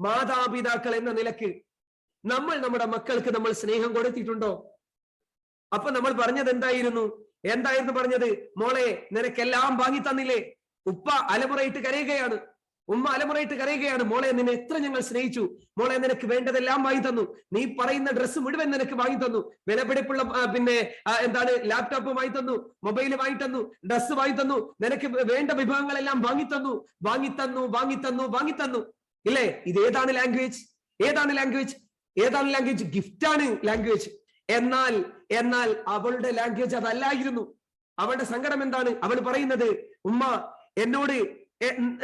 മാതാപിതാക്കൾ എന്ന നിലയ്ക്ക് നമ്മൾ നമ്മുടെ മക്കൾക്ക് നമ്മൾ സ്നേഹം കൊടുത്തിട്ടുണ്ടോ? അപ്പൊ നമ്മൾ പറഞ്ഞത് എന്തായിരുന്നു? എന്തായിരുന്നു പറഞ്ഞത്? മോളെ നിനക്കെല്ലാം വാങ്ങി തന്നില്ലേ? ഉപ്പ അലമുറയിട്ട് കരയുകയാണ്. ഉമ്മ അലമുറയിട്ട് കരയുകയാണ്. മോളെ നിന്നെ എത്ര ഞങ്ങൾ സ്നേഹിച്ചു. മോളെ നിനക്ക് വേണ്ടതെല്ലാം വാങ്ങി തന്നു. നീ പറയുന്ന ഡ്രസ്സ് മുഴുവൻ നിനക്ക് വാങ്ങി തന്നു. വിലപിടിപ്പുള്ള പിന്നെ എന്താണ് ലാപ്ടോപ്പ് വാങ്ങി തന്നു. മൊബൈൽ വാങ്ങി തന്നു. ഡ്രസ്സ് വാങ്ങി തന്നു. നിനക്ക് വേണ്ട വിഭവങ്ങളെല്ലാം വാങ്ങി തന്നു. വാങ്ങി തന്നു വാങ്ങി തന്നു വാങ്ങി തന്നു. ഇല്ലേ? ഇത് ഏതാണ് ലാംഗ്വേജ് ഏതാണ് ലാംഗ്വേജ് ഏതാണ് ലാംഗ്വേജ് ഗിഫ്റ്റ് ആണ് ലാംഗ്വേജ് എന്നാൽ എന്നാൽ അവളുടെ ലാംഗ്വേജ് അതല്ലായിരുന്നു. അവളുടെ സങ്കടം എന്താണ്? അവൾ പറയുന്നത് ഉമ്മ എന്നോട്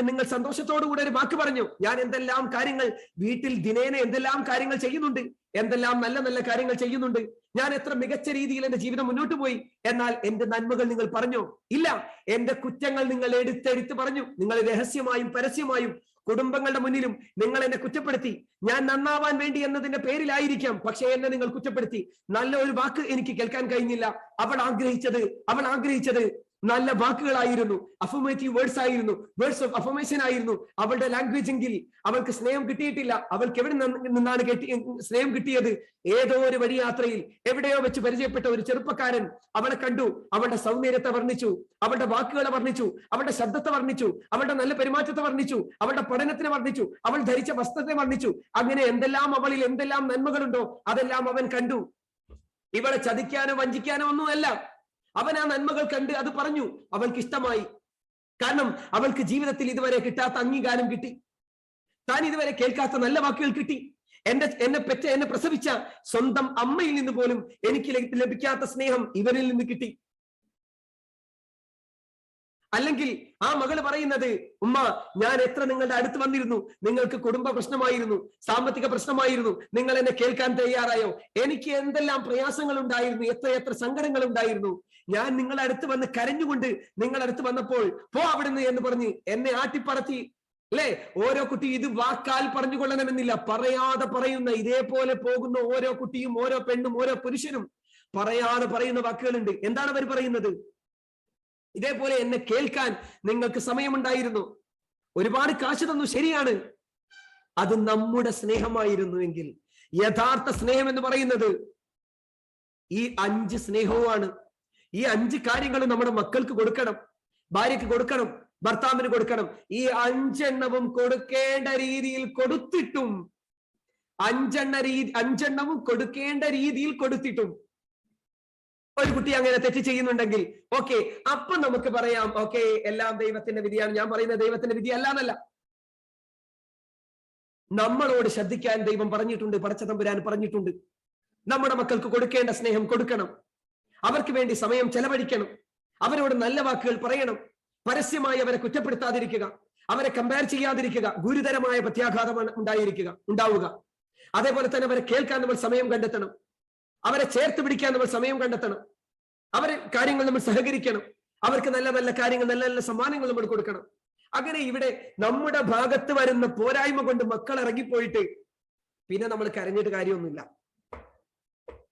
നിങ്ങൾ സന്തോഷത്തോടു കൂടെ ഒരു വാക്ക് പറഞ്ഞു. ഞാൻ എന്തെല്ലാം കാര്യങ്ങൾ വീട്ടിൽ ദിനേന എന്തെല്ലാം കാര്യങ്ങൾ ചെയ്യുന്നുണ്ട്? എന്തെല്ലാം നല്ല നല്ല കാര്യങ്ങൾ ചെയ്യുന്നുണ്ട്? ഞാൻ എത്ര മികച്ച രീതിയിൽ എന്റെ ജീവിതം മുന്നോട്ട് പോയി? എന്നാൽ എന്റെ നന്മകൾ നിങ്ങൾ പറഞ്ഞു? ഇല്ല. എന്റെ കുറ്റങ്ങൾ നിങ്ങൾ എടുത്തെടുത്ത് പറഞ്ഞു. നിങ്ങൾ രഹസ്യമായും പരസ്യമായും കുടുംബങ്ങളുടെ മുന്നിലും നിങ്ങൾ എന്നെ കുറ്റപ്പെടുത്തി. ഞാൻ നന്നാവാൻ വേണ്ടി എന്നതിന്റെ പേരിലായിരിക്കാം. പക്ഷേ എന്നെ നിങ്ങൾ കുറ്റപ്പെടുത്തി. നല്ല ഒരു വാക്ക് എനിക്ക് കേൾക്കാൻ കഴിഞ്ഞില്ല. അവൾ ആഗ്രഹിച്ചത് അവൾ ആഗ്രഹിച്ചത് നല്ല വാക്കുകളായിരുന്നു. അഫോമേറ്റീവ് വേർഡ്സ് ആയിരുന്നു. വേർഡ്സ് ഓഫ് അഫർമേഷൻ ആയിരുന്നു. അവളുടെ ലാംഗ്വേജ് എങ്കിൽ അവൾക്ക് സ്നേഹം കിട്ടിയിട്ടില്ല. അവൾക്ക് എവിടെ നിന്നാണ് കിട്ടി സ്നേഹം കിട്ടിയത്? ഏതോ ഒരു വഴി യാത്രയിൽ എവിടെയോ വെച്ച് പരിചയപ്പെട്ട ഒരു ചെറുപ്പക്കാരൻ അവളെ കണ്ടു. അവളുടെ സൗന്ദര്യത്തെ വർണിച്ചു. അവളുടെ വാക്കുകളെ വർണിച്ചു. അവളുടെ ശബ്ദത്തെ വർണിച്ചു. അവളുടെ നല്ല പെരുമാറ്റത്തെ വർണിച്ചു. അവളുടെ പഠനത്തിനെ വർണിച്ചു. അവൾ ധരിച്ച വസ്ത്രത്തെ വർണിച്ചു. അങ്ങനെ എന്തെല്ലാം അവളിൽ എന്തെല്ലാം നന്മകളുണ്ടോ അതെല്ലാം അവൻ കണ്ടു. ഇവളെ ചതിക്കാനോ വഞ്ചിക്കാനോ ഒന്നുമല്ല. അവൻ ആ നന്മകൾ കണ്ട് അത് പറഞ്ഞു. അവൾക്ക് ഇഷ്ടമായി കാരണം അവൾക്ക് ജീവിതത്തിൽ ഇതുവരെ കിട്ടാത്ത അംഗീകാരം കിട്ടി. താൻ ഇതുവരെ കേൾക്കാത്ത നല്ല വാക്കുകൾ കിട്ടി. എന്റെ എന്നെ പെറ്റ എന്നെ പ്രസവിച്ച സ്വന്തം അമ്മയിൽ നിന്ന് പോലും എനിക്ക് ലഭി- ലഭിക്കാത്ത സ്നേഹം ഇവരിൽ നിന്ന് കിട്ടി. അല്ലെങ്കിൽ ആ മകൾ പറയുന്നത് ഉമ്മ ഞാൻ എത്ര നിങ്ങളുടെ അടുത്ത് വന്നിരുന്നു? നിങ്ങൾക്ക് കുടുംബ പ്രശ്നമായിരുന്നു സാമ്പത്തിക പ്രശ്നമായിരുന്നു. നിങ്ങൾ എന്നെ കേൾക്കാൻ തയ്യാറായോ? എനിക്ക് എന്തെല്ലാം പ്രയാസങ്ങൾ ഉണ്ടായിരുന്നു എത്ര എത്ര സങ്കടങ്ങൾ ഉണ്ടായിരുന്നു ഞാൻ നിങ്ങളുടെ അടുത്ത് വന്ന് കരഞ്ഞുകൊണ്ട് നിങ്ങളുടെ അടുത്ത് വന്നപ്പോൾ പോ അവിടുന്ന് എന്ന് പറഞ്ഞ് എന്നെ ആട്ടിപ്പറത്തി അല്ലെ? ഓരോ കുട്ടി ഇത് വാക്കാൽ പറഞ്ഞു കൊള്ളണമെന്നില്ല പറയാതെ പറയുന്ന ഇതേപോലെ പോകുന്ന ഓരോ കുട്ടിയും ഓരോ പെണ്ണും ഓരോ പുരുഷനും പറയാതെ പറയുന്ന വാക്കുകളുണ്ട്. എന്താണ് അവർ പറയുന്നത്? ഇതേപോലെ എന്നെ കേൾക്കാൻ നിങ്ങൾക്ക് സമയമുണ്ടായിരുന്നു. ഒരുപാട് കാശ് തന്നു ശരിയാണ്. അത് നമ്മുടെ സ്നേഹമായിരുന്നു എങ്കിൽ യഥാർത്ഥ സ്നേഹം എന്ന് പറയുന്നത് ഈ അഞ്ച് സ്നേഹവുമാണ്. ഈ അഞ്ച് കാര്യങ്ങളും നമ്മുടെ മക്കൾക്ക് കൊടുക്കണം ഭാര്യയ്ക്ക് കൊടുക്കണം ഭർത്താവിന് കൊടുക്കണം. ഈ അഞ്ചെണ്ണവും കൊടുക്കേണ്ട രീതിയിൽ കൊടുത്തിട്ടും അഞ്ചെണ്ണ രീതി അഞ്ചെണ്ണവും കൊടുക്കേണ്ട രീതിയിൽ കൊടുത്തിട്ടും ഒരു കുട്ടി അങ്ങനെ തെറ്റ് ചെയ്യുന്നുണ്ടെങ്കിൽ ഓക്കെ അപ്പൊ നമുക്ക് പറയാം ഓക്കെ എല്ലാം ദൈവത്തിന്റെ വിധിയാണ്. ഞാൻ പറയുന്ന ദൈവത്തിന്റെ വിധി അല്ലാന്നല്ല നമ്മളോട് ശ്രദ്ധിക്കാൻ ദൈവം പറഞ്ഞിട്ടുണ്ട് പടച്ച തമ്പുരാൻ പറഞ്ഞിട്ടുണ്ട്. നമ്മുടെ മക്കൾക്ക് കൊടുക്കേണ്ട സ്നേഹം കൊടുക്കണം. അവർക്ക് വേണ്ടി സമയം ചെലവഴിക്കണം. അവരോട് നല്ല വാക്കുകൾ പറയണം. പരസ്യമായി അവരെ കുറ്റപ്പെടുത്താതിരിക്കുക. അവരെ കമ്പയർ ചെയ്യാതിരിക്കുക. ഗുരുതരമായ പ്രത്യാഘാതമാണ് ഉണ്ടായിരിക്കുക ഉണ്ടാവുക. അതേപോലെ തന്നെ അവരെ കേൾക്കാൻ നമ്മൾ സമയം കണ്ടെത്തണം. അവരെ ചേർത്ത് പിടിക്കാൻ നമ്മൾ സമയം കണ്ടെത്തണം. അവരെ കാര്യങ്ങൾ നമ്മൾ സഹകരിക്കണം. അവർക്ക് നല്ല നല്ല കാര്യങ്ങൾ നല്ല നല്ല സമ്മാനങ്ങൾ നമ്മൾ കൊടുക്കണം. അങ്ങനെ ഇവിടെ നമ്മുടെ ഭാഗത്ത് വരുന്ന പോരായ്മ കൊണ്ട് മക്കൾ ഇറങ്ങിപ്പോയിട്ട് പിന്നെ നമ്മൾ കരഞ്ഞിട്ട് കാര്യമൊന്നുമില്ല.